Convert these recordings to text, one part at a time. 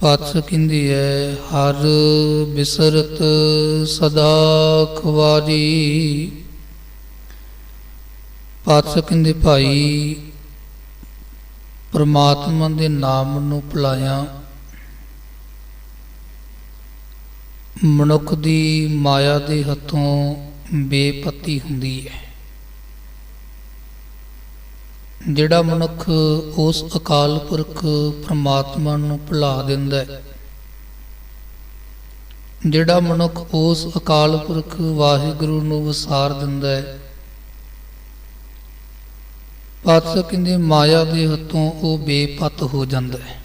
ਪਾਤਸ ਕਹਿੰਦੀ ਹੈ ਹਰ ਬਿਸਰਤ ਸਦਾ ਖਵਾਰੀ। ਪਾਤਸ ਕਹਿੰਦੇ ਭਾਈ, ਪਰਮਾਤਮਾ ਦੇ ਨਾਮ ਨੂੰ ਭੁਲਾਇਆ। ਮਨੁੱਖ ਦੀ ਮਾਇਆ ਦੇ ਹੱਥੋਂ ਬੇਪਤੀ ਹੁੰਦੀ ਹੈ ਜਿਹੜਾ ਮਨੁੱਖ ਉਸ ਅਕਾਲ ਪੁਰਖ ਪ੍ਰਮਾਤਮਾ ਨੂੰ ਭੁਲਾ ਦਿੰਦਾ ਹੈ, ਜਿਹੜਾ ਮਨੁੱਖ ਉਸ ਅਕਾਲ ਪੁਰਖ ਵਾਹਿਗੁਰੂ ਨੂੰ ਵਿਸਾਰ ਦਿੰਦਾ ਹੈ, ਪਾਤਸ਼ਾਹ ਕਹਿੰਦੇ ਮਾਇਆ ਦੇ ਹੱਥੋਂ ਉਹ ਬੇਪਤ ਹੋ ਜਾਂਦਾ ਹੈ।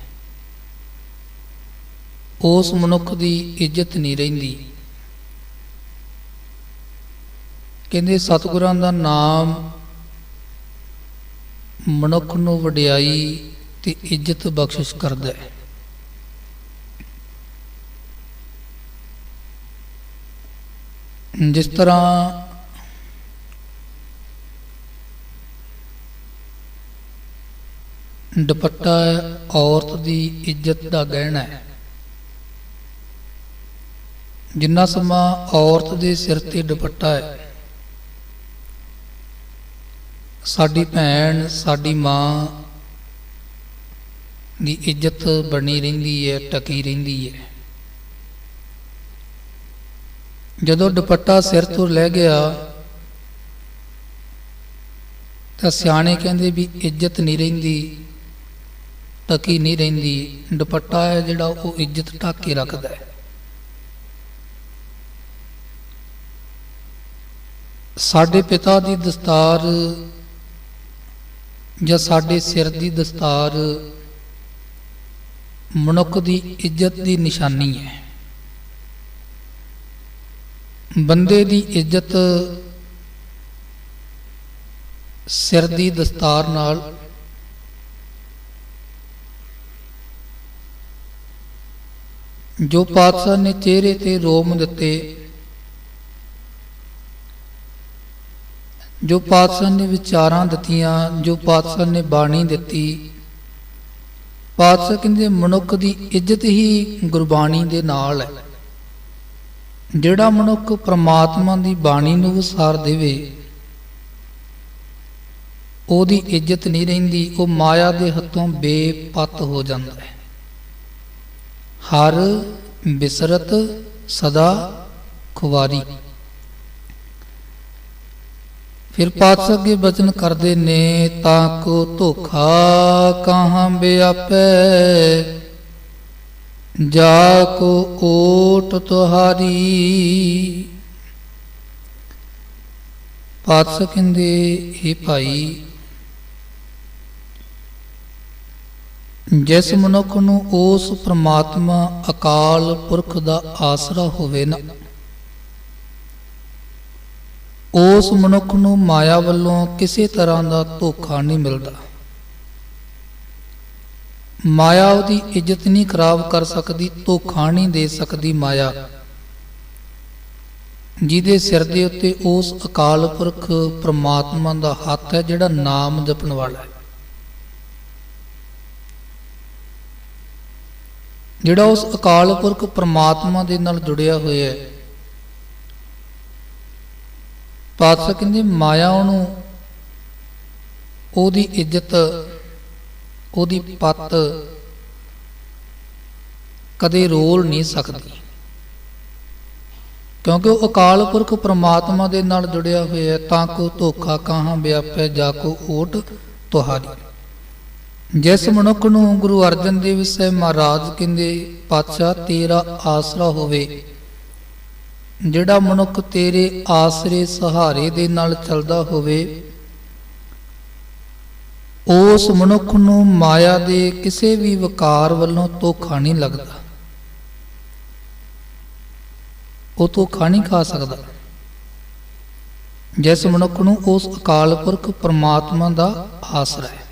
ਉਸ ਮਨੁੱਖ ਦੀ ਇੱਜ਼ਤ ਨਹੀਂ ਰਹਿੰਦੀ। ਕਹਿੰਦੇ ਸਤਿਗੁਰਾਂ ਦਾ ਨਾਮ ਮਨੁੱਖ ਨੂੰ ਵਡਿਆਈ ਤੇ ਇੱਜ਼ਤ ਬਖਸ਼ਿਸ਼ ਕਰਦਾ ਹੈ। ਜਿਸ ਤਰ੍ਹਾਂ ਦੁਪੱਟਾ ਔਰਤ ਦੀ ਇੱਜ਼ਤ ਦਾ ਗਹਿਣਾ ਹੈ। ਜਿੰਨਾ ਸਮਾਂ ਔਰਤ ਦੇ ਸਿਰ ਤੇ ਦੁਪੱਟਾ ਹੈ ਸਾਡੀ ਭੈਣ, ਸਾਡੀ ਮਾਂ ਦੀ ਇੱਜ਼ਤ ਬਣੀ ਰਹਿੰਦੀ ਹੈ, ਟਕੀ ਰਹਿੰਦੀ ਹੈ। ਜਦੋਂ ਦੁਪੱਟਾ ਸਿਰ ਤੋਂ ਲੈ ਗਿਆ, ਤਾਂ ਸਿਆਣੇ ਕਹਿੰਦੇ ਵੀ ਇੱਜ਼ਤ ਨਹੀਂ ਰਹਿੰਦੀ, ਟਕੀ ਨਹੀਂ ਰਹਿੰਦੀ। ਦੁਪੱਟਾ ਹੈ ਜਿਹੜਾ ਉਹ ਇੱਜ਼ਤ ਢੱਕ ਕੇ ਰੱਖਦਾ ਹੈ। ਸਾਡੇ ਪਿਤਾ ਦੀ ਦਸਤਾਰ ਜਾਂ ਸਾਡੇ ਸਿਰ ਦੀ ਦਸਤਾਰ ਮਨੁੱਖ ਦੀ ਇੱਜ਼ਤ ਦੀ ਨਿਸ਼ਾਨੀ ਹੈ। ਬੰਦੇ ਦੀ ਇੱਜ਼ਤ ਸਿਰ ਦੀ ਦਸਤਾਰ ਨਾਲ ਜੋ ਪਾਤਸ਼ਾਹ ਨੇ ਚਿਹਰੇ ਤੇ ਰੋਮ ਦਿੱਤੇ ਜੋ ਪਾਤਸ਼ਾਹ ਨੇ ਵਿਚਾਰਾਂ ਦਿੱਤੀਆਂ, ਜੋ ਪਾਤਸ਼ਾਹ ਨੇ ਬਾਣੀ ਦਿੱਤੀ, ਪਾਤਸ਼ਾਹ ਕਹਿੰਦੇ ਮਨੁੱਖ ਦੀ ਇੱਜ਼ਤ ਹੀ ਗੁਰਬਾਣੀ ਦੇ ਨਾਲ ਹੈ। ਜਿਹੜਾ ਮਨੁੱਖ ਪ੍ਰਮਾਤਮਾ ਦੀ ਬਾਣੀ ਨੂੰ ਵਿਸਾਰ ਦੇਵੇ, ਉਹਦੀ ਇੱਜ਼ਤ ਨਹੀਂ ਰਹਿੰਦੀ, ਉਹ ਮਾਇਆ ਦੇ ਹੱਥੋਂ ਬੇਪਤ ਹੋ ਜਾਂਦਾ ਹੈ। ਹਰ ਬਿਸਰਤ ਸਦਾ ਖੁਵਾਰੀ। ਫਿਰ ਪਾਤਸ਼ਾਹ ਅੱਗੇ ਬਚਨ ਕਰਦੇ ਨੇ, ਤਾਂ ਕੋ ਧੋਖਾ ਕਹਾਂ ਬਿਆਪੈ? ਜਾ ਕੋ ਓਟ ਤੁਹਾਰੀ। ਪਾਤਸ਼ਾਹ ਕਹਿੰਦੇ ਇਹ ਭਾਈ, ਜਿਸ ਮਨੁੱਖ ਨੂੰ ਉਸ ਪ੍ਰਮਾਤਮਾ ਅਕਾਲ ਪੁਰਖ ਦਾ ਆਸਰਾ ਹੋਵੇ ਨਾ ਉਸ ਮਨੁੱਖ ਨੂੰ ਮਾਇਆ ਵੱਲੋਂ ਕਿਸੇ ਤਰ੍ਹਾਂ ਦਾ ਧੋਖਾ ਨਹੀਂ ਮਿਲਦਾ। ਮਾਇਆ ਉਹਦੀ ਇੱਜ਼ਤ ਨਹੀਂ ਖਰਾਬ ਕਰ ਸਕਦੀ, ਧੋਖਾ ਨਹੀਂ ਦੇ ਸਕਦੀ ਮਾਇਆ। ਜਿਹਦੇ ਸਿਰ ਦੇ ਉੱਤੇ ਉਸ ਅਕਾਲ ਪੁਰਖ ਪ੍ਰਮਾਤਮਾ ਦਾ ਹੱਥ ਹੈ, ਜਿਹੜਾ ਨਾਮ ਜਪਣ ਵਾਲਾ ਹੈ। ਜਿਹੜਾ ਉਸ ਅਕਾਲ ਪੁਰਖ ਪ੍ਰਮਾਤਮਾ ਦੇ ਨਾਲ ਜੁੜਿਆ ਹੋਇਆ ਹੈ ਪਾਤਸ਼ਾਹ ਕਹਿੰਦੇ, ਮਾਇਆ ਉਹਨੂੰ ਉਹਦੀ ਇੱਜ਼ਤ, ਉਹਦੀ ਪੱਤ ਕਦੇ ਰੋਲ ਨਹੀਂ ਸਕਦੀ। ਕਿਉਂਕਿ ਉਹ ਅਕਾਲ ਪੁਰਖ ਪ੍ਰਮਾਤਮਾ ਦੇ ਨਾਲ ਜੁੜਿਆ ਹੋਇਆ ਹੈ, ਤਾਂ ਕੋ ਧੋਖਾ ਕਾਹਾਂ ਵਿਆਪੈ ਜਾ ਕੋ ਓਟ ਤੁਹਾਰੀ। ਜਿਸ ਮਨੁੱਖ ਨੂੰ ਗੁਰੂ ਅਰਜਨ ਦੇਵ ਸਾਹਿਬ ਮਹਾਰਾਜ ਕਹਿੰਦੇ, ਪਾਤਸ਼ਾਹ ਤੇਰਾ ਆਸਰਾ ਹੋਵੇ ਜਿਹੜਾ ਮਨੁੱਖ ਤੇਰੇ ਆਸਰੇ ਸਹਾਰੇ ਦੇ ਨਾਲ ਚੱਲਦਾ ਹੋਵੇ, ਉਸ ਮਨੁੱਖ ਨੂੰ ਮਾਇਆ ਦੇ ਕਿਸੇ ਵੀ ਵਿਕਾਰ ਵੱਲੋਂ ਧੋਖਾ ਨਹੀਂ ਲੱਗਦਾ। ਉਹ ਧੋਖਾ ਨਹੀਂ ਖਾ ਸਕਦਾ। ਜਿਸ ਮਨੁੱਖ ਨੂੰ ਉਸ ਅਕਾਲ ਪੁਰਖ ਪਰਮਾਤਮਾ ਦਾ ਆਸਰਾ ਹੈ।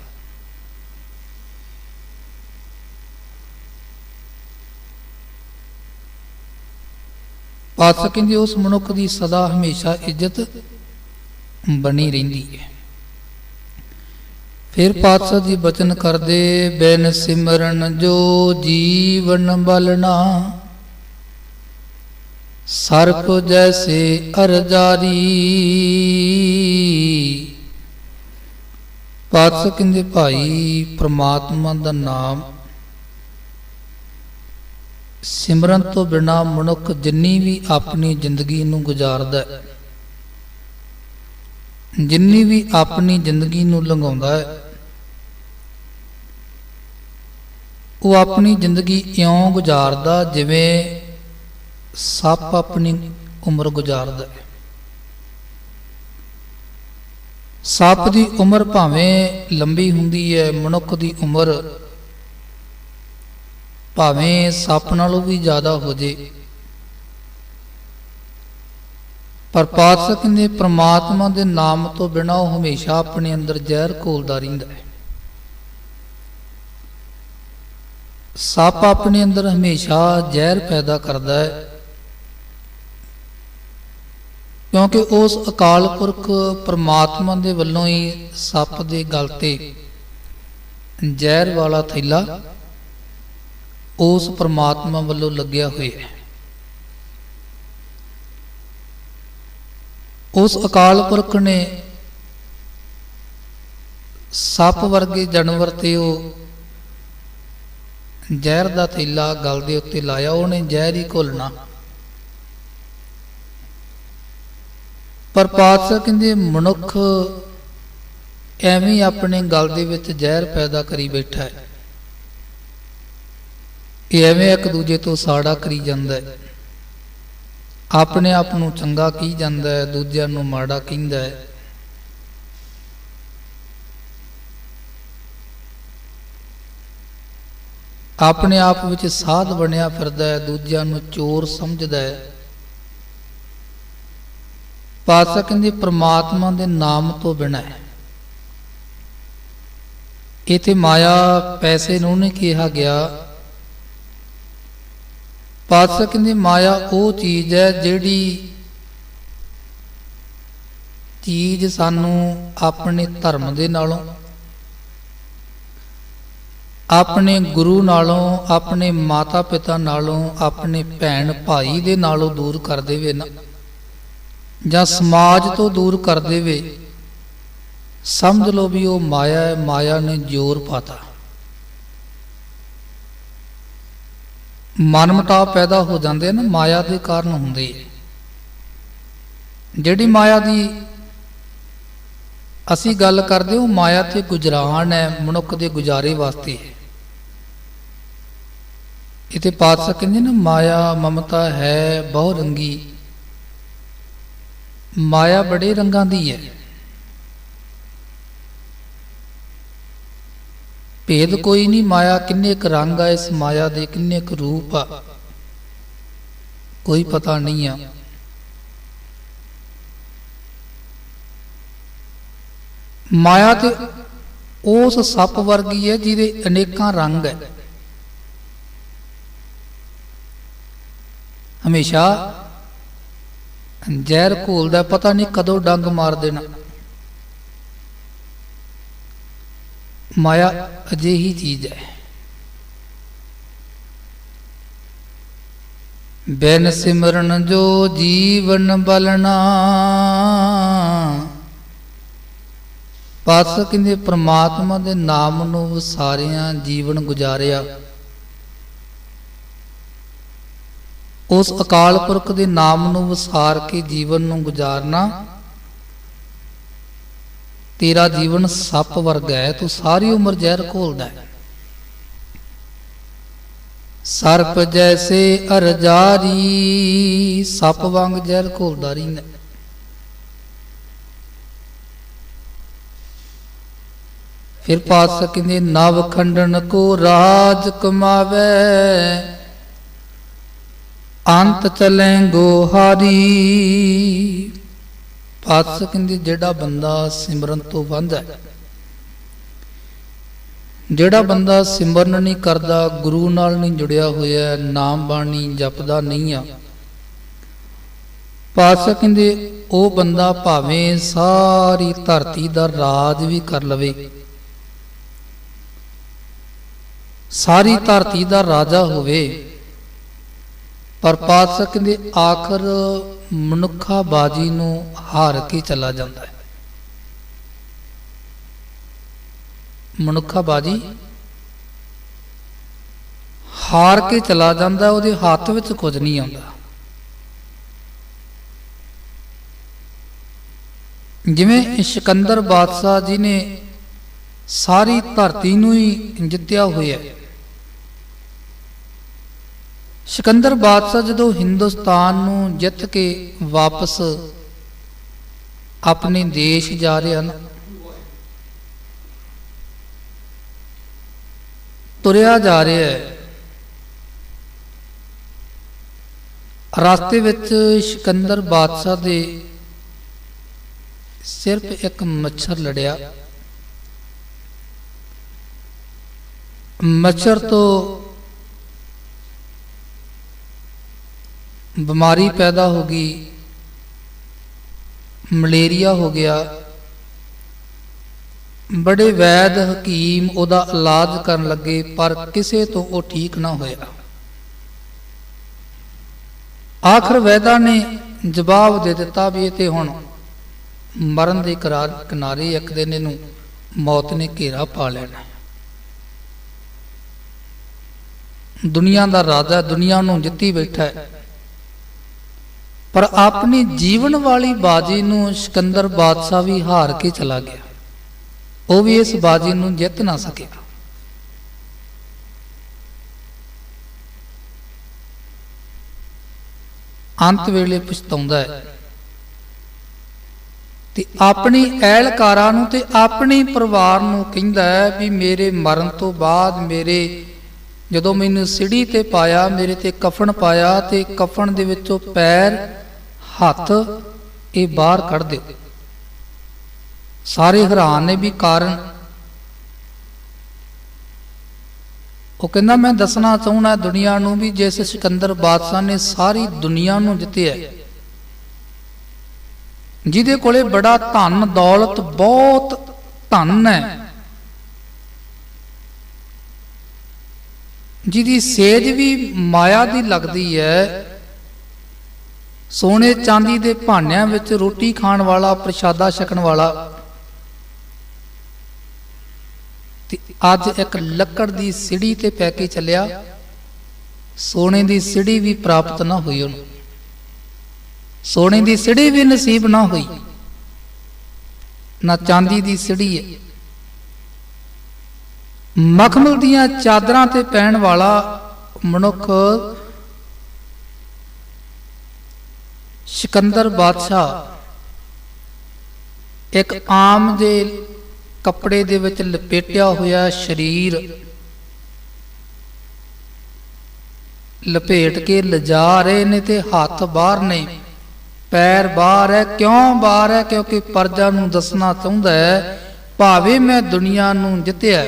ਪਾਤਸ਼ਾਹ ਕਹਿੰਦੀ, ਉਸ ਮਨੁੱਖ ਦੀ ਸਦਾ ਹਮੇਸ਼ਾ ਇੱਜ਼ਤ ਬਣੀ ਰਹਿੰਦੀ ਹੈ। ਫਿਰ ਪਾਤਸ਼ਾਹ ਜੀ ਬਚਨ ਕਰਦੇ, ਬੈਨ ਸਿਮਰਨ ਜੋ ਜੀਵਨ ਬਲਣਾ ਸਰਪ ਜੈਸੇ ਅਰਜਾਰੀ। ਪਾਤਸ਼ਾਹ ਕਹਿੰਦੇ, ਭਾਈ, ਪ੍ਰਮਾਤਮਾ ਦਾ ਨਾਮ ਸਿਮਰਨ ਤੋਂ ਬਿਨਾ ਮਨੁੱਖ ਜਿੰਨੀ ਵੀ ਆਪਣੀ ਜ਼ਿੰਦਗੀ ਨੂੰ ਗੁਜ਼ਾਰਦਾ ਹੈ, ਜਿੰਨੀ ਵੀ ਆਪਣੀ ਜ਼ਿੰਦਗੀ ਨੂੰ ਲੰਘਾਉਂਦਾ ਹੈ, ਉਹ ਆਪਣੀ ਜ਼ਿੰਦਗੀ ਇਉਂ ਗੁਜ਼ਾਰਦਾ ਜਿਵੇਂ ਸੱਪ ਆਪਣੀ ਉਮਰ ਗੁਜ਼ਾਰਦਾ ਹੈ। ਸੱਪ ਦੀ ਉਮਰ ਭਾਵੇਂ ਲੰਬੀ ਹੁੰਦੀ ਹੈ, ਮਨੁੱਖ ਦੀ ਉਮਰ ਭਾਵੇਂ ਸੱਪ ਨਾਲੋਂ ਵੀ ਜ਼ਿਆਦਾ ਹੋ ਜੇ। ਪਰ ਪਾਤਸ਼ਾਹ ਕਹਿੰਦੇ, ਪ੍ਰਮਾਤਮਾ ਦੇ ਨਾਮ ਤੋਂ ਬਿਨਾ ਉਹ ਹਮੇਸ਼ਾ ਆਪਣੇ ਅੰਦਰ ਜ਼ਹਿਰ ਘੋਲਦਾ ਰਹਿੰਦਾ ਹੈ। ਸੱਪ ਆਪਣੇ ਅੰਦਰ ਹਮੇਸ਼ਾ ਜ਼ਹਿਰ ਪੈਦਾ ਕਰਦਾ ਹੈ। ਕਿਉਂਕਿ ਉਸ ਅਕਾਲ ਪੁਰਖ ਪ੍ਰਮਾਤਮਾ ਦੇ ਵੱਲੋਂ ਹੀ ਸੱਪ ਦੇ ਗਲ ਤੇ ਜ਼ਹਿਰ ਵਾਲਾ ਥੈਲਾ ਉਸ ਪਰਮਾਤਮਾ ਵੱਲੋਂ ਲੱਗਿਆ ਹੋਇਆ ਹੈ। ਉਸ ਅਕਾਲ ਪੁਰਖ ਨੇ ਸੱਪ ਵਰਗੇ ਜਾਨਵਰ ਤੇ ਉਹ ਜ਼ਹਿਰ ਦਾ ਥੈਲਾ ਗਲ ਦੇ ਉੱਤੇ ਲਾਇਆ, ਉਹਨੇ ਜ਼ਹਿਰ ਹੀ ਘੋਲਣਾ। ਪਰ ਪਾਤਸ਼ਾਹ ਕਹਿੰਦੇ, ਮਨੁੱਖ ਐਵੇਂ ਆਪਣੇ ਗਲ ਦੇ ਵਿੱਚ ਜ਼ਹਿਰ ਪੈਦਾ ਕਰੀ ਬੈਠਾ ਹੈ। ਇਹ ਐਵੇਂ ਇੱਕ ਦੂਜੇ ਤੋਂ ਸਾੜਾ ਕਰੀ ਜਾਂਦਾ ਹੈ। ਆਪਣੇ ਆਪ ਨੂੰ ਚੰਗਾ ਕਹੀ ਜਾਂਦਾ ਹੈ, ਦੂਜਿਆਂ ਨੂੰ ਮਾੜਾ ਕਹਿੰਦਾ ਹੈ। ਆਪਣੇ ਆਪ ਵਿੱਚ ਸਾਧ ਬਣਿਆ ਫਿਰਦਾ ਹੈ, ਦੂਜਿਆਂ ਨੂੰ ਚੋਰ ਸਮਝਦਾ ਹੈ। ਪਾਤਸ਼ਾਹ ਕਹਿੰਦੇ, ਪ੍ਰਮਾਤਮਾ ਦੇ ਨਾਮ ਤੋਂ ਬਿਨਾਂ ਹੈ। ਇਥੇ ਮਾਇਆ ਪੈਸੇ ਨੂੰ ਨਹੀਂ ਕਿਹਾ ਗਿਆ। ਪਾਤਸ਼ਾਹ ਕਹਿੰਦੇ, ਮਾਇਆ ਉਹ ਚੀਜ਼ ਹੈ ਜਿਹੜੀ ਚੀਜ਼ ਸਾਨੂੰ ਆਪਣੇ ਧਰਮ ਦੇ ਨਾਲੋਂ, ਆਪਣੇ ਗੁਰੂ ਨਾਲੋਂ, ਆਪਣੇ ਮਾਤਾ ਪਿਤਾ ਨਾਲੋਂ, ਆਪਣੇ ਭੈਣ ਭਾਈ ਦੇ ਨਾਲੋਂ ਦੂਰ ਕਰ ਦੇਵੇ ਨਾ। ਜਾਂ ਸਮਾਜ ਤੋਂ ਦੂਰ ਕਰ ਦੇਵੇ। ਸਮਝ ਲਓ ਵੀ ਉਹ ਮਾਇਆ ਹੈ, ਮਾਇਆ ਨੇ ਜ਼ੋਰ ਪਾਤਾ। ਮਨਮਟਾਵ ਪੈਦਾ ਹੋ ਜਾਂਦੇ ਹਨ, ਮਾਇਆ ਦੇ ਕਾਰਨ ਹੁੰਦੇ ਜਿਹੜੀ ਮਾਇਆ ਦੀ ਅਸੀਂ ਗੱਲ ਕਰਦੇ ਹਾਂ, ਉਹ ਮਾਇਆ ਤੇ ਗੁਜਰਾਨ ਹੈ, ਮਨੁੱਖ ਦੇ ਗੁਜ਼ਾਰੇ ਵਾਸਤੇ ਹੈ। ਇਤੇ ਪਾਤਸ਼ਾਹ ਕਹਿੰਦੇ ਨੇ, ਮਾਇਆ, ਮਮਤਾ ਹੈ ਬਹੁ ਰੰਗੀ। ਮਾਇਆ ਬੜੇ ਰੰਗਾਂ ਦੀ ਹੈ। ਭੇਦ ਕੋਈ ਨਹੀਂ, ਮਾਇਆ ਕਿੰਨੇ ਕੁ ਰੰਗ ਆ, ਇਸ ਮਾਇਆ ਦੇ ਕਿੰਨੇ ਕੁ ਰੂਪ ਆ। ਕੋਈ ਪਤਾ ਨਹੀਂ ਆ। ਮਾਇਆ ਤੇ ਉਸ ਸੱਪ ਵਰਗੀ ਹੈ ਜਿਹਦੇ ਅਨੇਕਾਂ ਰੰਗ ਹੈ। ਹਮੇਸ਼ਾ ਜ਼ਹਿਰ ਘੋਲਦਾ, ਪਤਾ ਨਹੀਂ ਕਦੋਂ ਡੰਗ ਮਾਰ ਦੇਣਾ। ਮਾਇਆ ਅਜਿਹੀ ਚੀਜ਼ ਹੈ। ਬੈਨ ਸਿਮਰਨ ਜੋ ਜੀਵਨ ਬਲਣਾ, ਪਾਸ ਕਹਿੰਦੇ ਪ੍ਰਮਾਤਮਾ ਦੇ ਨਾਮ ਨੂੰ ਵਿਸਾਰਿਆਂ ਜੀਵਨ ਗੁਜ਼ਾਰਿਆ। ਉਸ ਅਕਾਲ ਪੁਰਖ ਦੇ ਨਾਮ ਨੂੰ ਵਿਸਾਰ ਕੇ ਜੀਵਨ ਨੂੰ ਗੁਜ਼ਾਰਨਾ ਤੇਰਾ ਜੀਵਨ ਸੱਪ ਵਰਗਾ ਹੈ, ਤੂੰ ਸਾਰੀ ਉਮਰ ਜ਼ਹਿਰ ਘੋਲਦਾ ਹੈ। ਸਰਪ ਜੈਸੇ ਅਰਜਾਰੀ ਸੱਪ ਵਾਂਗ ਜ਼ਹਿਰ ਘੋਲਦਾ ਰਹਿੰਦਾ ਫਿਰ ਪਾਤਸ਼ਾਹ ਕਹਿੰਦੇ, ਨਵ ਖੰਡਨ ਕੋ ਰਾਜ ਕਮਾਵੇ, ਅੰਤ ਚਲੇ ਗੋਹਾਰੀ। ਪਾਤਸ਼ਾਹ ਕਹਿੰਦੇ, ਜਿਹੜਾ ਬੰਦਾ ਸਿਮਰਨ ਤੋਂ ਬੰਦ ਹੈ, ਜਿਹੜਾ ਬੰਦਾ ਸਿਮਰਨ ਨਹੀਂ ਕਰਦਾ, ਗੁਰੂ ਨਾਲ ਨਹੀਂ ਜੁੜਿਆ ਹੋਇਆ, ਨਾਮ ਬਾਣੀ ਜਪਦਾ ਨਹੀਂ ਆ। ਪਾਤਸ਼ਾਹ ਕਹਿੰਦੇ, ਉਹ ਬੰਦਾ ਭਾਵੇਂ ਸਾਰੀ ਧਰਤੀ ਦਾ ਰਾਜ ਵੀ ਕਰ ਲਵੇ, ਸਾਰੀ ਧਰਤੀ ਦਾ ਰਾਜਾ ਹੋਵੇ ਪਰ ਪਾਤਸ਼ਾਹ ਕਹਿੰਦੇ, ਆਖਰ ਮਨੁੱਖਾ ਬਾਜੀ ਨੂੰ ਹਾਰ ਕੇ ਚਲਾ ਜਾਂਦਾ ਹੈ। ਮਨੁੱਖਾ ਬਾਜੀ ਹਾਰ ਕੇ ਚਲਾ ਜਾਂਦਾ, ਉਹਦੇ ਹੱਥ ਵਿੱਚ ਕੁਝ ਨਹੀਂ ਆਉਂਦਾ। ਜਿਵੇਂ ਸਿਕੰਦਰ ਬਾਦਸ਼ਾਹ ਜੀ ਨੇ ਸਾਰੀ ਧਰਤੀ ਨੂੰ ਹੀ ਜਿੱਤਿਆ ਹੋਇਆ ਹੈ। ਸਿਕੰਦਰ ਬਾਦਸ਼ਾਹ ਜਦੋਂ ਹਿੰਦੁਸਤਾਨ ਨੂੰ ਜਿੱਤ ਕੇ ਵਾਪਸ ਆਪਣੇ ਦੇਸ਼ ਜਾ ਰਹੇ ਹਨ, ਤੁਰਿਆ ਜਾ ਰਿਹਾ ਹੈ। ਰਸਤੇ ਵਿੱਚ ਸਿਕੰਦਰ ਬਾਦਸ਼ਾਹ ਦੇ ਸਿਰਫ ਇੱਕ ਮੱਛਰ ਲੜਿਆ। ਮੱਛਰ ਤੋਂ ਬਿਮਾਰੀ ਪੈਦਾ ਹੋ ਗਈ, ਮਲੇਰੀਆ ਹੋ ਗਿਆ। ਬੜੇ ਵੈਦ ਹਕੀਮ ਉਹਦਾ ਇਲਾਜ ਕਰਨ ਲੱਗੇ, ਪਰ ਕਿਸੇ ਤੋਂ ਉਹ ਠੀਕ ਨਾ ਹੋਇਆ। ਆਖਰ ਵੈਦਾਂ ਨੇ ਜਵਾਬ ਦੇ ਦਿੱਤਾ ਵੀ ਇਹ ਤੇ ਹੁਣ ਮਰਨ ਦੇ ਕਰਾਰ ਕਿਨਾਰੇ ਇੱਕ ਦਿਨ ਇਹਨੂੰ ਮੌਤ ਨੇ ਘੇਰਾ ਪਾ ਲੈਣਾ। ਦੁਨੀਆ ਦਾ ਰਾਜਾ, ਦੁਨੀਆ ਨੂੰ ਜਿੱਤੀ ਬੈਠਾ ਹੈ। ਪਰ ਆਪਣੀ ਜੀਵਨ ਵਾਲੀ ਬਾਜੀ ਨੂੰ ਸਿਕੰਦਰ ਬਾਦਸ਼ਾਹ ਵੀ ਹਾਰ ਕੇ ਚਲਾ ਗਿਆ। ਉਹ ਵੀ ਇਸ ਬਾਜੀ ਨੂੰ ਜਿੱਤ ਨਾ ਸਕਿਆ। ਅੰਤ ਵੇਲੇ ਪਛਤਾਉਂਦਾ ਹੈ ਤੇ ਆਪਣੀ ਐਲਕਾਰਾਂ ਨੂੰ ਤੇ ਆਪਣੇ ਪਰਿਵਾਰ ਨੂੰ ਕਹਿੰਦਾ ਹੈ ਵੀ ਮੇਰੇ ਮਰਨ ਤੋਂ ਬਾਅਦ ਮੇਰੇ ਜਦੋਂ ਮੈਨੂੰ ਸਿੜੀ ਤੇ ਪਾਇਆ, ਮੇਰੇ ਤੇ ਕਫਨ ਪਾਇਆ ਤੇ ਕਫਨ ਦੇ ਵਿੱਚੋਂ ਪੈਰ ਹੱਥ ਇਹ ਬਾਹਰ ਕੱਢ ਦਿਓ। ਸਾਰੇ ਹੈਰਾਨ ਨੇ ਵੀ ਕਾਰਨ। ਉਹ ਕਹਿੰਦਾ, ਮੈਂ ਦੱਸਣਾ ਚਾਹੁੰਦਾ ਦੁਨੀਆ ਨੂੰ ਵੀ ਜਿਸ ਸਿਕੰਦਰ ਬਾਦਸ਼ਾਹ ਨੇ ਸਾਰੀ ਦੁਨੀਆ ਨੂੰ ਜਿੱਤਿਆ ਜਿਹਦੇ ਕੋਲੇ ਬੜਾ ਧਨ, ਦੌਲਤ, ਬਹੁਤ ਧਨ ਹੈ। ਜਿਹਦੀ ਸੇਜ ਵੀ ਮਾਇਆ ਦੀ ਲੱਗਦੀ ਹੈ ਸੋਨੇ ਚਾਂਦੀ ਦੇ ਭਾਂਡਿਆਂ ਵਿੱਚ ਰੋਟੀ ਖਾਣ ਵਾਲਾ, ਪ੍ਰਸ਼ਾਦਾ ਛਕਣ ਵਾਲਾ। ਤੇ ਅੱਜ ਇੱਕ ਲੱਕੜ ਦੀ ਸਿੜੀ ਤੇ ਪੈ ਕੇ ਚੱਲਿਆ। ਸੋਨੇ ਦੀ ਸਿੜੀ ਵੀ ਪ੍ਰਾਪਤ ਨਾ ਹੋਈ ਉਹਨੂੰ। ਸੋਨੇ ਦੀ ਸਿੜੀ ਵੀ ਨਸੀਬ ਨਾ ਹੋਈ। ਨਾ ਚਾਂਦੀ ਦੀ ਸਿੜੀ ਹੈ ਮਖਮਲ ਦੀਆਂ ਚਾਦਰਾਂ ਤੇ ਪੈਣ ਵਾਲਾ ਮਨੁੱਖ ਸਿਕੰਦਰ ਬਾਦਸ਼ਾਹ ਇੱਕ ਆਮ ਦੇ ਕੱਪੜੇ ਦੇ ਵਿੱਚ ਲਪੇਟਿਆ ਹੋਇਆ ਸਰੀਰ ਲਪੇਟ ਕੇ ਲਿਜਾ ਰਹੇ ਨੇ ਤੇ ਹੱਥ ਬਾਹਰ ਨੇ ਪੈਰ ਬਾਹਰ ਹੈ, ਕਿਉਂ ਬਾਹਰ ਹੈ? ਕਿਉਂਕਿ ਪਰਜਾ ਨੂੰ ਦੱਸਣਾ ਚਾਹੁੰਦਾ ਹੈ, ਭਾਵੇਂ ਮੈਂ ਦੁਨੀਆ ਨੂੰ ਜਿੱਤਿਆ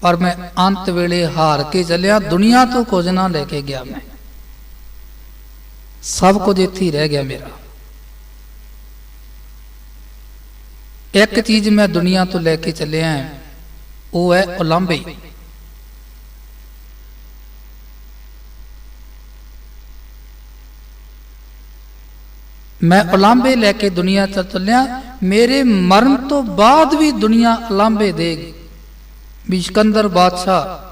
ਪਰ ਮੈਂ ਅੰਤ ਵੇਲੇ ਹਾਰ ਕੇ ਚੱਲਿਆ, ਦੁਨੀਆ ਤੋਂ ਕੁਝ ਨਾ ਲੈ ਕੇ ਗਿਆ ਮੈਂ। ਸਭ ਕੁਝ ਇੱਥੇ ਹੀ ਰਹਿ ਗਿਆ ਮੇਰਾ। ਇੱਕ ਚੀਜ਼ ਮੈਂ ਦੁਨੀਆ ਤੋਂ ਲੈ ਕੇ ਚੱਲਿਆ ਉਹ ਹੈ ਉਲੰਭੇ। ਮੈਂ ਉਲਾਂਭੇ ਲੈ ਕੇ ਦੁਨੀਆ ਤੋਂ ਚੱਲਿਆ, ਮੇਰੇ ਮਰਨ ਤੋਂ ਬਾਅਦ ਵੀ ਦੁਨੀਆ ਉਲਾਂਭੇ ਦੇਗੀ ਵੀ ਸਿਕੰਦਰ ਬਾਦਸ਼ਾਹ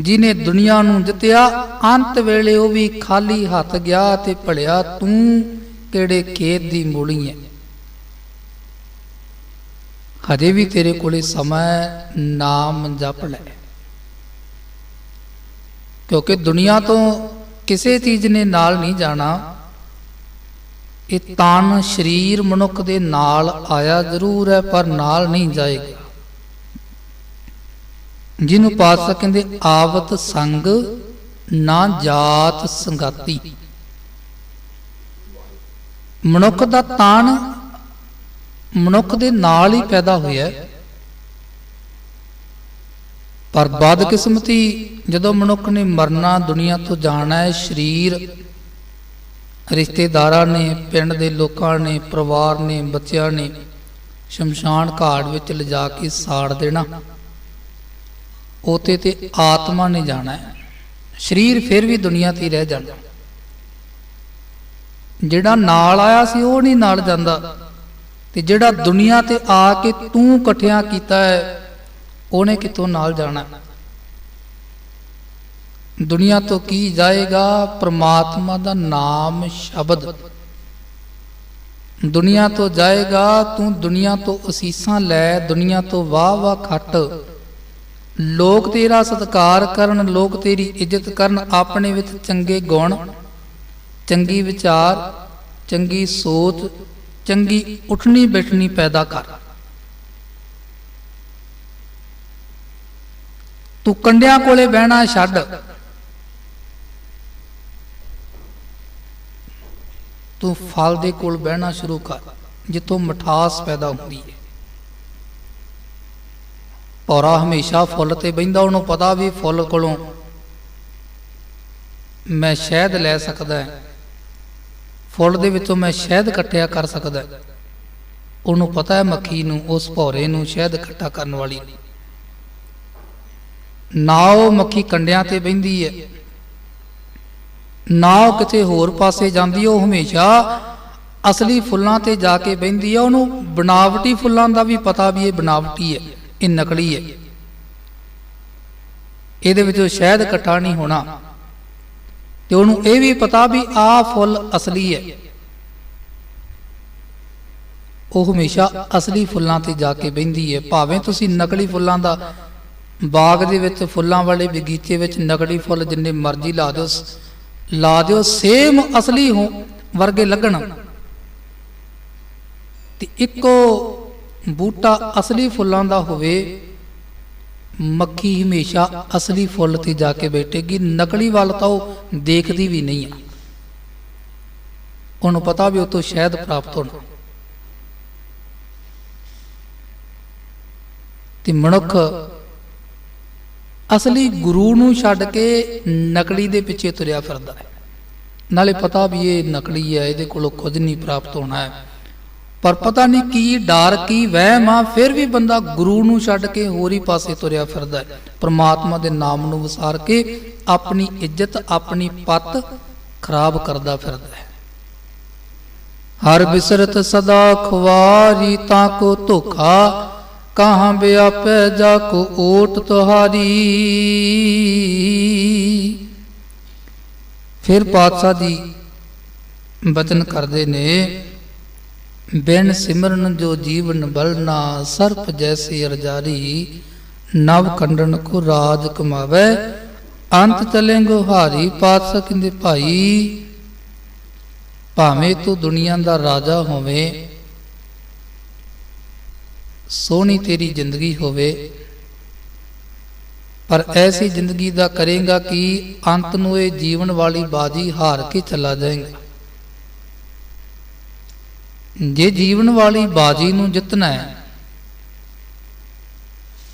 ਜਿਨੇ ਦੁਨੀਆ ਨੂੰ ਜਿੱਤਿਆ, ਅੰਤ ਵੇਲੇ ਉਹ ਵੀ ਖਾਲੀ ਹੱਥ ਗਿਆ ਤੇ ਭਲਿਆ, ਤੂੰ ਕਿਹੜੇ ਖੇਤ ਦੀ ਮੂਲੀ ਹੈ ਹਜੇ ਵੀ ਤੇਰੇ ਕੋਲੇ ਸਮਾਂ ਨਾਮ ਜਪ ਲੈ। ਕਿਉਂਕਿ ਦੁਨੀਆ ਤੋਂ ਕਿਸੇ ਚੀਜ਼ ਨੇ ਨਾਲ ਨਹੀਂ ਜਾਣਾ, ਇਹ ਤਨ ਸਰੀਰ ਮਨੁੱਖ ਦੇ ਨਾਲ ਆਇਆ ਜ਼ਰੂਰ ਹੈ ਪਰ ਨਾਲ ਨਹੀਂ ਜਾਏਗਾ। ਜਿਹਨੂੰ ਪਾਤਸ਼ਾਹ ਕਹਿੰਦੇ ਆਵਤ ਸੰਗ, ਨਾ ਜਾਤ ਸੰਗਾਤੀ। ਮਨੁੱਖ ਦਾ ਤਾਣ ਮਨੁੱਖ ਦੇ ਨਾਲ ਹੀ ਪੈਦਾ ਹੋਇਆ ਪਰ ਬਦਕਿਸਮਤੀ ਜਦੋਂ ਮਨੁੱਖ ਨੇ ਮਰਨਾ, ਦੁਨੀਆ ਤੋਂ ਜਾਣਾ ਹੈ, ਸਰੀਰ, ਰਿਸ਼ਤੇਦਾਰਾਂ ਨੇ, ਪਿੰਡ ਦੇ ਲੋਕਾਂ ਨੇ, ਪਰਿਵਾਰ ਨੇ, ਬੱਚਿਆਂ ਨੇ ਸ਼ਮਸ਼ਾਨ ਘਾਟ ਵਿੱਚ ਲਿਜਾ ਕੇ ਸਾੜ ਦੇਣਾ। ਉਤੇ ਤੇ ਆਤਮਾ ਨੇ ਜਾਣਾ ਹੈ। ਸਰੀਰ ਫਿਰ ਵੀ ਦੁਨੀਆ ਤੇ ਰਹਿ ਜਾਣਾ ਜਿਹੜਾ ਨਾਲ ਆਇਆ ਸੀ ਉਹ ਨਹੀਂ ਨਾਲ ਜਾਂਦਾ। ਤੇ ਜਿਹੜਾ ਦੁਨੀਆ ਤੇ ਆ ਕੇ ਤੂੰ ਇਕੱਠਿਆਂ ਕੀਤਾ ਹੈ, ਉਹਨੇ ਕਿਤੋਂ ਨਾਲ ਜਾਣਾ। ਦੁਨੀਆ ਤੋਂ ਕੀ ਜਾਏਗਾ? ਪ੍ਰਮਾਤਮਾ ਦਾ ਨਾਮ ਸ਼ਬਦ। ਦੁਨੀਆ ਤੋਂ ਜਾਏਗਾ, ਤੂੰ ਦੁਨੀਆ ਤੋਂ ਅਸੀਸਾਂ ਲੈ, ਦੁਨੀਆ ਤੋਂ ਵਾਹ ਵਾਹ ਖੱਟ ਲੋਕ ਤੇਰਾ ਸਤਿਕਾਰ ਕਰਨ, ਲੋਕ ਤੇਰੀ ਇੱਜ਼ਤ ਕਰਨ, ਆਪਣੇ ਵਿੱਚ ਚੰਗੇ ਗੁਣ, ਚੰਗੀ ਵਿਚਾਰ, ਚੰਗੀ ਸੋਚ, ਚੰਗੀ ਉਠਣੀ ਬੈਠਣੀ ਪੈਦਾ ਕਰ। ਤੂੰ ਕੰਡਿਆਂ ਕੋਲੇ ਬਹਿਣਾ ਛੱਡ। ਤੂੰ ਫਲ ਦੇ ਕੋਲ ਬਹਿਣਾ ਸ਼ੁਰੂ ਕਰ, ਜਿੱਥੋਂ ਮਠਾਸ ਪੈਦਾ ਹੁੰਦੀ ਹੈ ਭੌਰਾ ਹਮੇਸ਼ਾ ਫੁੱਲ ਤੇ ਬਹਿੰਦਾ ਉਹਨੂੰ ਪਤਾ ਵੀ ਫੁੱਲ ਕੋਲੋਂ ਮੈਂ ਸ਼ਹਿਦ ਲੈ ਸਕਦਾ ਫੁੱਲ ਦੇ ਵਿੱਚੋਂ ਮੈਂ ਸ਼ਹਿਦ ਇਕੱਠਿਆ ਕਰ ਸਕਦਾ ਉਹਨੂੰ ਪਤਾ ਹੈ ਮੱਖੀ ਨੂੰ ਉਸ ਭੌਰੇ ਨੂੰ ਸ਼ਹਿਦ ਇਕੱਠਾ ਕਰਨ ਵਾਲੀ। ਨਾ ਉਹ ਮੱਖੀ ਕੰਡਿਆਂ ਤੇ ਬਹਿੰਦੀ ਹੈ ਨਾ ਉਹ ਕਿਤੇ ਹੋਰ ਪਾਸੇ ਜਾਂਦੀ ਹੈ, ਉਹ ਹਮੇਸ਼ਾ ਅਸਲੀ ਫੁੱਲਾਂ ਤੇ ਜਾ ਕੇ ਬਹਿੰਦੀ ਹੈ। ਉਹਨੂੰ ਬਣਾਵਟੀ ਫੁੱਲਾਂ ਦਾ ਵੀ ਪਤਾ ਵੀ ਇਹ ਬਣਾਵਟੀ ਹੈ। ਇਹ ਨਕਲੀ ਹੈ। ਇਹਦੇ ਵਿੱਚੋਂ ਸ਼ਹਿਦ ਇਕੱਠਾ ਨਹੀਂ ਹੋਣਾ। ਤੇ ਉਹਨੂੰ ਇਹ ਵੀ ਪਤਾ ਵੀ ਆਹ ਫੁੱਲ ਅਸਲੀ ਹੈ। ਉਹ ਹਮੇਸ਼ਾ ਅਸਲੀ ਫੁੱਲਾਂ ਤੇ ਜਾ ਕੇ ਬਹਿੰਦੀ ਹੈ। ਭਾਵੇਂ ਤੁਸੀਂ ਨਕਲੀ ਫੁੱਲਾਂ ਦਾ ਬਾਗ ਦੇ ਵਿੱਚ ਫੁੱਲਾਂ ਵਾਲੇ ਬਗੀਚੇ ਵਿੱਚ ਨਕਲੀ ਫੁੱਲ ਜਿੰਨੇ ਮਰਜ਼ੀ ਲਾ ਦਿਓ ਲਾ ਦਿਓ, ਸੇਮ ਅਸਲੀ ਹੋ, ਵਰਗੇ ਲੱਗਣ। ਤੇ ਇੱਕੋ ਬੂਟਾ ਅਸਲੀ ਫੁੱਲਾਂ ਦਾ ਹੋਵੇ ਮੱਖੀ ਹਮੇਸ਼ਾ ਅਸਲੀ ਫੁੱਲ ਤੇ ਜਾ ਕੇ ਬੈਠੇਗੀ, ਨਕਲੀ ਵੱਲ ਤਾਂ ਉਹ ਦੇਖਦੀ ਵੀ ਨਹੀਂ ਆ। ਉਹਨੂੰ ਪਤਾ ਵੀ ਉਹ ਤੋਂ ਸ਼ਹਿਦ ਪ੍ਰਾਪਤ ਹੋਣਾ। ਤੇ ਮਨੁੱਖ ਅਸਲੀ ਗੁਰੂ ਨੂੰ ਛੱਡ ਕੇ ਨਕਲੀ ਦੇ ਪਿੱਛੇ ਤੁਰਿਆ ਫਿਰਦਾ ਹੈ। ਨਾਲੇ ਪਤਾ ਵੀ ਇਹ ਨਕਲੀ ਹੈ, ਇਹਦੇ ਕੋਲੋਂ ਕੁਝ ਨਹੀਂ ਪ੍ਰਾਪਤ ਹੋਣਾ ਹੈ। ਪਰ ਪਤਾ ਨਹੀਂ ਕੀ ਡਰ, ਕੀ ਵਹਿਮ ਆ, ਫਿਰ ਵੀ ਬੰਦਾ ਗੁਰੂ ਨੂੰ ਛੱਡ ਕੇ ਹੋਰ ਹੀ ਪਾਸੇ ਤੁਰਿਆ ਫਿਰਦਾ ਹੈ। ਪ੍ਰਮਾਤਮਾ ਦੇ ਨਾਮ ਨੂੰ ਵਿਸਾਰ ਕੇ ਆਪਣੀ ਇੱਜ਼ਤ, ਆਪਣੀ ਪੱਤ ਖਰਾਬ ਕਰਦਾ ਫਿਰਦਾ ਹੈ। ਹਰ ਬਿਸਰਤ ਸਦਾ ਖੁਵਾਰੀ, ਤਾਂ ਕੋ ਧੋਖਾ, ਕਹਾਂ ਬਿਆਪੈ ਜਾ ਕੋ ਓਟ ਤੁਹਾਰੀ। ਫਿਰ ਪਾਤਸ਼ਾਹ ਜੀ ਬਚਨ ਕਰਦੇ ਨੇ ਬਿਨ ਸਿਮਰਨ ਜੋ ਜੀਵਨ ਬਲਨਾ ਸਰਪ ਜੈਸੀ ਅਰਜਾਰੀ, ਨਵ ਖੰਡਨ ਕੋ ਰਾਜ ਕਮਾਵੇ, ਅੰਤ ਚਲੇ ਗੁਹਾਰੀ ਪਾਤਸ਼ਾਹ ਕਹਿੰਦੇ, ਭਾਈ, ਭਾਵੇਂ ਤੂੰ ਦੁਨੀਆ ਦਾ ਰਾਜਾ ਹੋਵੇਂ, ਸੋਹਣੀ ਤੇਰੀ ਜ਼ਿੰਦਗੀ ਹੋਵੇ, ਪਰ ਐਸੀ ਜ਼ਿੰਦਗੀ ਦਾ ਕਰੇਗਾ ਕਿ, ਅੰਤ ਨੂੰ ਇਹ ਜੀਵਨ ਵਾਲੀ ਬਾਜੀ ਹਾਰ ਕੇ ਚਲਾ ਜਾਏਗਾ। ਜੇ ਜੀਵਨ ਵਾਲੀ ਬਾਜੀ ਨੂੰ ਜਿੱਤਣਾ ਹੈ,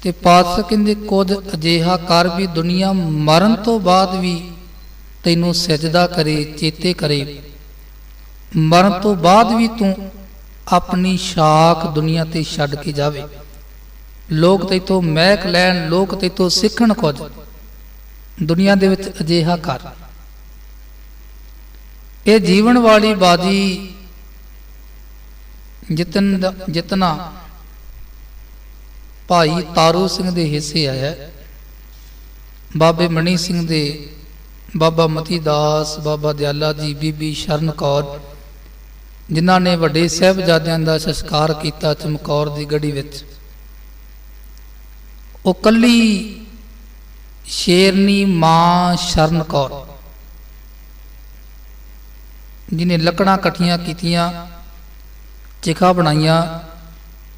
ਤੇ ਪਾਤਸ਼ਾਹ ਕਹਿੰਦੇ, ਕੁਝ ਅਜਿਹਾ ਕਰ ਵੀ ਦੁਨੀਆ ਮਰਨ ਤੋਂ ਬਾਅਦ ਵੀ ਤੈਨੂੰ ਸਜਦਾ ਕਰੇ, ਚੇਤੇ ਕਰੇ। ਮਰਨ ਤੋਂ ਬਾਅਦ ਵੀ ਤੂੰ ਆਪਣੀ ਸ਼ਾਖ ਦੁਨੀਆ ਤੇ ਛੱਡ ਕੇ ਜਾਵੇ। ਲੋਕ ਤੇਤੋਂ ਮਹਿਕ ਲੈਣ, ਲੋਕ ਤੇਤੋਂ ਸਿੱਖਣ ਕੁਝ। ਦੁਨੀਆ ਦੇ ਵਿੱਚ ਅਜਿਹਾ ਕਰ। ਇਹ ਜੀਵਨ ਵਾਲੀ ਬਾਜੀ ਜਿਤਨ ਦਾ- ਜਿਤਨਾ ਭਾਈ ਤਾਰੂ ਸਿੰਘ ਦੇ ਹਿੱਸੇ ਆਇਆ ਬਾਬੇ ਮਣੀ ਸਿੰਘ ਦੇ ਬਾਬਾ ਮਤੀ ਦਾਸ, ਬਾਬਾ ਦਿਆਲਾ ਜੀ, ਬੀਬੀ ਸ਼ਰਨ ਕੌਰ, ਜਿਨ੍ਹਾਂ ਨੇ ਵੱਡੇ ਸਾਹਿਬਜ਼ਾਦਿਆਂ ਦਾ ਸੰਸਕਾਰ ਕੀਤਾ ਚਮਕੌਰ ਦੀ ਗੜੀ ਵਿੱਚ। ਉਹ ਕੱਲੀ ਸ਼ੇਰਨੀ ਮਾਂ ਸ਼ਰਨ ਕੌਰ ਜਿਨੇ ਲੱਕੜਾਂ ਇਕੱਠੀਆਂ ਕੀਤੀਆਂ ਚਿਖਾ ਬਣਾਈਆਂ,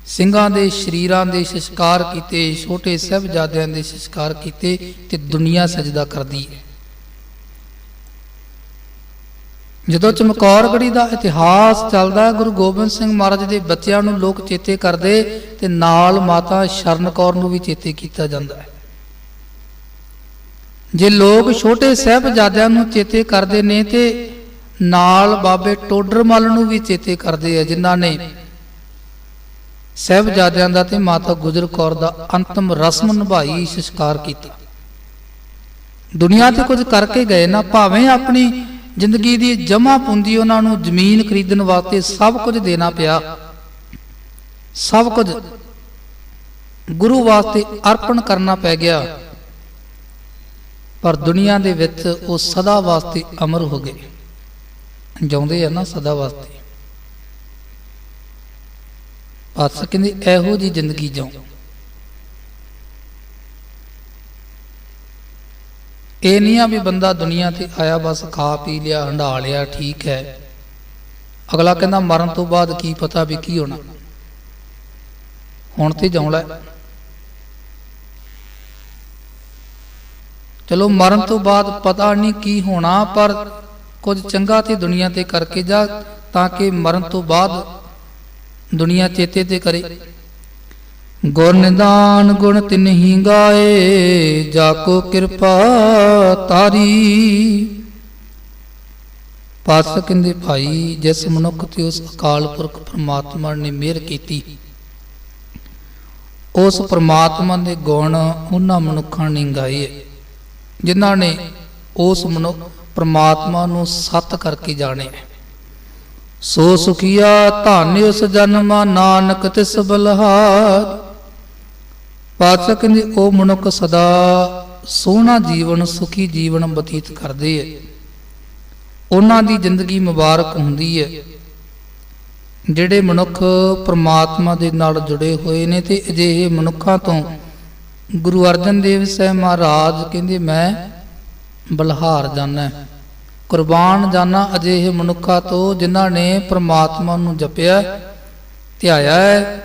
ਸਿੰਘਾਂ ਦੇ ਸ਼ਰੀਰਾਂ ਦੇ ਸੰਸਕਾਰ ਕੀਤੇ, ਛੋਟੇ ਸਾਹਿਬਜ਼ਾਦਿਆਂ ਦੇ ਸੰਸਕਾਰ ਕੀਤੇ ਤੇ ਦੁਨੀਆ ਸਜਦਾ ਕਰਦੀ ਹੈ। ਜਦੋਂ ਚਮਕੌਰਗੜੀ ਦਾ ਇਤਿਹਾਸ ਚੱਲਦਾ ਗੁਰੂ ਗੋਬਿੰਦ ਸਿੰਘ ਮਹਾਰਾਜ ਦੇ ਬੱਚਿਆਂ ਨੂੰ ਲੋਕ ਚੇਤੇ ਕਰਦੇ ਤੇ ਨਾਲ ਮਾਤਾ ਸ਼ਰਨ ਕੌਰ ਨੂੰ ਵੀ ਚੇਤੇ ਕੀਤਾ ਜਾਂਦਾ ਹੈ। ਜੇ ਲੋਕ ਛੋਟੇ ਸਾਹਿਬਜ਼ਾਦਿਆਂ ਨੂੰ ਚੇਤੇ ਕਰਦੇ ਨੇ ਤੇ ਨਾਲ ਬਾਬੇ ਟੋਡਰਮਲ ਨੂੰ ਵੀ ਚੇਤੇ ਕਰਦੇ ਆ, ਜਿਨ੍ਹਾਂ ਨੇ ਸਹਿਬਜ਼ਾਦਿਆਂ ਦਾ ਤੇ ਮਾਤਾ ਗੁਜਰ ਕੌਰ ਦਾ ਅੰਤਮ ਰਸਮ ਨਿਭਾਈ, ਸੰਸਕਾਰ ਕੀਤਾ। ਦੁਨੀਆ ਤੇ ਕੁਝ ਕਰਕੇ ਗਏ ਨਾ, ਭਾਵੇਂ ਆਪਣੀ ਜ਼ਿੰਦਗੀ ਦੀ ਜਮਾ ਪੂੰਜੀ ਉਹਨਾਂ ਨੂੰ ਜ਼ਮੀਨ ਖਰੀਦਣ ਵਾਸਤੇ ਸਭ ਕੁਝ ਦੇਣਾ ਪਿਆ, ਸਭ ਕੁਝ ਗੁਰੂ ਵਾਸਤੇ ਅਰਪਣ ਕਰਨਾ ਪੈ ਗਿਆ, ਪਰ ਦੁਨੀਆ ਦੇ ਵਿੱਚ ਉਹ ਸਦਾ ਵਾਸਤੇ ਅਮਰ ਹੋ ਗਏ। ਜਿਉਂਦੇ ਆ ਨਾ ਸਦਾ ਵਾਸਤੇ। ਪਾਤਸ਼ਾਹ ਕਹਿੰਦੇ, ਇਹੋ ਜੀ ਜ਼ਿੰਦਗੀ ਜਿਉ। ਇਹ ਨਹੀਂ ਆ ਵੀ ਬੰਦਾ ਦੁਨੀਆ ਤੇ ਆਇਆ, ਬਸ ਖਾ ਪੀ ਲਿਆ ਹੰਡਾ ਲਿਆ, ਠੀਕ ਹੈ। ਅਗਲਾ ਕਹਿੰਦਾ, ਮਰਨ ਤੋਂ ਬਾਅਦ ਕੀ ਪਤਾ ਵੀ ਕੀ ਹੋਣਾ। ਹੁਣ ਤੇ ਜਿਉਂ ਲੈ। ਚਲੋ, ਮਰਨ ਤੋਂ ਬਾਅਦ ਪਤਾ ਨਹੀਂ ਕੀ ਹੋਣਾ, ਪਰ ਕੁਝ ਚੰਗਾ ਤੇ ਦੁਨੀਆ ਤੇ ਕਰਕੇ ਜਾ ਤਾਂ ਕਿ ਮਰਨ ਤੋਂ ਬਾਅਦ ਦੁਨੀਆ ਚੇਤੇ ਤੇ ਕਰੇ। ਗੁਰ ਨਿਦਾਨ ਗੁਣ ਤਿਨਹੀ ਗਾਏ ਜਾ ਕੋ ਕਿਰਪਾ ਤਾਰੀ। ਪਾਸ ਕਹਿੰਦੇ ਭਾਈ ਜਿਸ ਮਨੁੱਖ ਤੇ ਉਸ ਅਕਾਲ ਪੁਰਖ ਪ੍ਰਮਾਤਮਾ ਨੇ ਮਿਹਰ ਕੀਤੀ ਉਸ ਪ੍ਰਮਾਤਮਾ ਦੇ ਗੁਣ ਉਹਨਾਂ ਮਨੁੱਖਾਂ ਨੇ ਗਾਏ ਹੈ, ਜਿਨ੍ਹਾਂ ਨੇ ਉਸ ਮਨੁੱਖ ਪ੍ਰਮਾਤਮਾ ਨੂੰ ਸਤ ਕਰਕੇ ਜਾਣੇ। ਸੋ ਸੁਖੀਆ, ਧਨ ਉਸ ਜਨਮਾ, ਨਾਨਕ ਤਿਸ ਬਲਹਾਰ। ਪਾਤਸ਼ਾਹ ਕਹਿੰਦੇ ਉਹ ਮਨੁੱਖ ਸਦਾ ਸੋਹਣਾ ਜੀਵਨ, ਸੁਖੀ ਜੀਵਨ ਬਤੀਤ ਕਰਦੇ ਐ ਉਹਨਾਂ ਦੀ ਜ਼ਿੰਦਗੀ ਮੁਬਾਰਕ ਹੁੰਦੀ ਹੈ ਜਿਹੜੇ ਮਨੁੱਖ ਪ੍ਰਮਾਤਮਾ ਦੇ ਨਾਲ ਜੁੜੇ ਹੋਏ ਨੇ ਤੇ ਅਜਿਹੇ ਮਨੁੱਖਾਂ ਤੋਂ ਗੁਰੂ ਅਰਜਨ ਦੇਵ ਸਾਹਿਬ ਮਹਾਰਾਜ ਕਹਿੰਦੇ, ਮੈਂ ਬਲਹਾਰ ਜਾਣਾ। ਕੁਰਬਾਨ ਜਾਣਾ ਅਜਿਹੇ ਮਨੁੱਖਾਂ ਤੋਂ ਜਿਨ੍ਹਾਂ ਨੇ ਪ੍ਰਮਾਤਮਾ ਨੂੰ ਜਪਿਆ, ਧਿਆਇਆ ਹੈ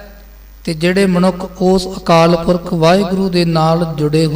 ਤੇ ਜਿਹੜੇ ਮਨੁੱਖ ਉਸ ਅਕਾਲ ਪੁਰਖ ਵਾਹਿਗੁਰੂ ਦੇ ਨਾਲ ਜੁੜੇ